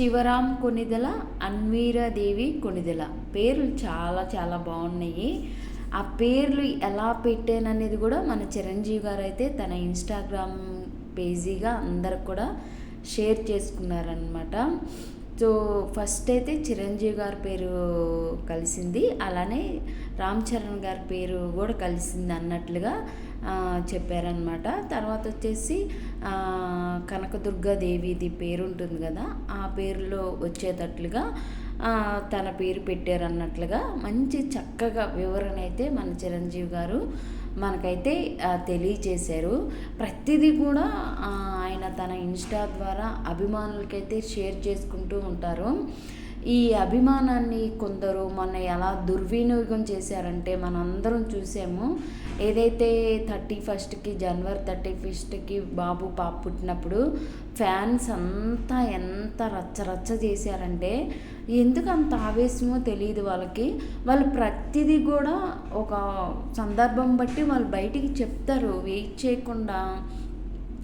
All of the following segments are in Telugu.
శివరాం కొనిదెల అన్వీరాదేవి కొనిదెల. పేర్లు చాలా చాలా బాగున్నాయి. ఆ పేర్లు ఎలా పెట్టాననేది కూడా మన చిరంజీవి గారు అయితే తన ఇన్స్టాగ్రామ్ పేజీగా అందరికి కూడా షేర్ చేసుకున్నారనమాట సో ఫస్ట్ అయితే చిరంజీవి గారి పేరు కలిసింది. అలానే రామ్ చరణ్ గారి పేరు కూడా కలిసింది అన్నట్లుగా చెప్పారనమాట తర్వాత వచ్చేసి కనకదుర్గాదేవిది పేరు ఉంటుంది కదా ఆ పేరులో వచ్చేటట్లుగా తన పేరు పెట్టారన్నట్లుగా మంచి చక్కగా వివరణ అయితే మన చిరంజీవి గారు మనకైతే తెలియచేశారు. ప్రతిదీ కూడా ఆయన తన ఇన్స్టా ద్వారా అభిమానులకైతే షేర్ చేసుకుంటూ ఉంటారు. ఈ అభిమానాన్ని కొందరు మన ఎలా దుర్వినియోగం చేశారంటే మనందరం చూసాము. ఏదైతే థర్టీ ఫస్ట్కి జనవరి థర్టీ ఫస్ట్కి బాబు పాప పుట్టినప్పుడు ఫ్యాన్స్ అంతా ఎంత రచ్చ రచ్చ చేశారంటే ఎందుకు అంత ఆవేశమో తెలియదు వాళ్ళకి. వాళ్ళు ప్రతిదీ కూడా ఒక సందర్భం బట్టి వాళ్ళు బయటికి చెప్తారు. వెయిట్ చేయకుండా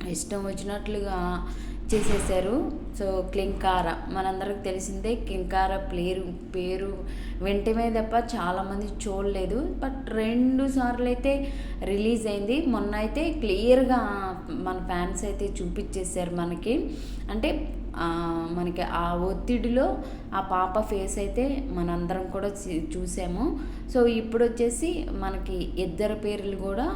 ఇష్టం వచ్చినట్లుగా చేసేసారు సో క్లింకార. మనందరికి తెలిసిందే క్లింకార పేరు పేరు వెంటనే తప్ప చాలామంది చూడలేదు. బట్ రెండు సార్లు అయితే రిలీజ్ అయింది. మొన్న అయితే క్లియర్గా మన ఫ్యాన్స్ అయితే చూపించేశారు మనకి. అంటే మనకి ఆ ఒత్తిడిలో ఆ పాప ఫేస్ అయితే మనందరం కూడా చూసాము. సో ఇప్పుడు వచ్చేసి మనకి ఇద్దరు పేర్లు కూడా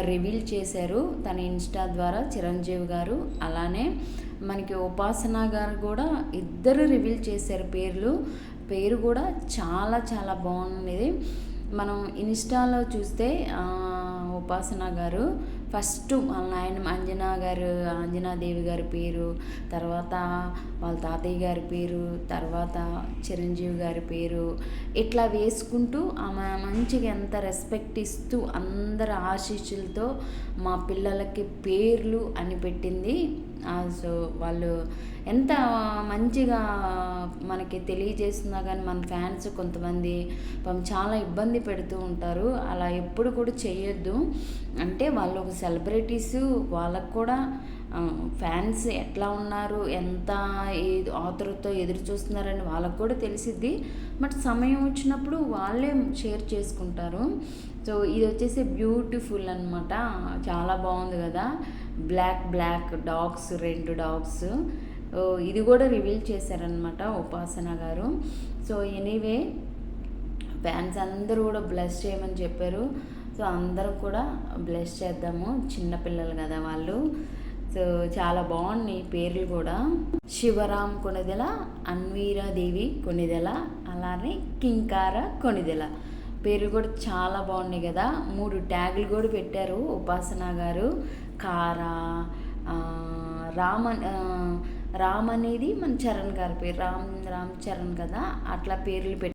రివీల్ చేశారు. తన ఇన్స్టా ద్వారా చిరంజీవి గారు. అలానే మనకి ఉపాసన గారు కూడా ఇద్దరు రివీల్ చేశారు పేర్లు. పేరు కూడా చాలా చాలా బాగుండేది మనం ఇన్స్టాలో చూస్తే ఉపాసన గారు ఫస్ట్ వాళ్ళ నాయన అంజనా గారు అంజనాదేవి గారి పేరు తర్వాత వాళ్ళ తాతయ్య గారి పేరు తర్వాత చిరంజీవి గారి పేరు. ఇట్లా వేసుకుంటూ ఆమె మంచిగా ఎంత రెస్పెక్ట్ ఇస్తూ అందరి ఆశీస్సులతో మా పిల్లలకి పేర్లు అని పెట్టింది. సో uh, వాళ్ళు ఎంత మంచిగా మనకి తెలియజేస్తున్నా కానీ మన ఫ్యాన్స్ కొంతమంది చాలా ఇబ్బంది పెడుతూ ఉంటారు. అలా ఎప్పుడు కూడా చేయొద్దు అంటే వాళ్ళు ఒక సెలబ్రిటీస్ వాళ్ళకు కూడా ఫ్యాన్స్ ఎట్లా ఉన్నారు ఎంత ఆతురతో ఎదురు చూస్తున్నారని వాళ్ళకు కూడా తెలిసిద్ది. బట్ సమయం వచ్చినప్పుడు వాళ్ళే షేర్ చేసుకుంటారు. సో ఇది వచ్చేసి బ్యూటిఫుల్ అనమాట చాలా బాగుంది కదా. బ్లాక్ బ్లాక్ డాగ్స్ రెండు డాగ్స్. ఇది కూడా రివీల్ చేశారనమాట ఉపాసన గారు. సో ఎనీవే ఫ్యాన్స్ అందరూ కూడా బ్లెస్ చేయమని చెప్పారు. సో అందరూ కూడా బ్లెస్ చేద్దాము చిన్నపిల్లలు కదా వాళ్ళు. సో చాలా బాగున్నాయి పేర్లు కూడా. శివరామ్ కొనిదెల అన్వీరాదేవి కొనిదెల అలానే కింకార కొనిదెల. పేర్లు కూడా చాలా బాగున్నాయి కదా. మూడు ట్యాగులు కూడా పెట్టారు ఉపాసన గారు. కార రామ రామ్ అనేది మన చరణ్ గారి పేరు. రామ్ రామ్ చరణ్ కదా అట్లా పేర్లు పెట్టి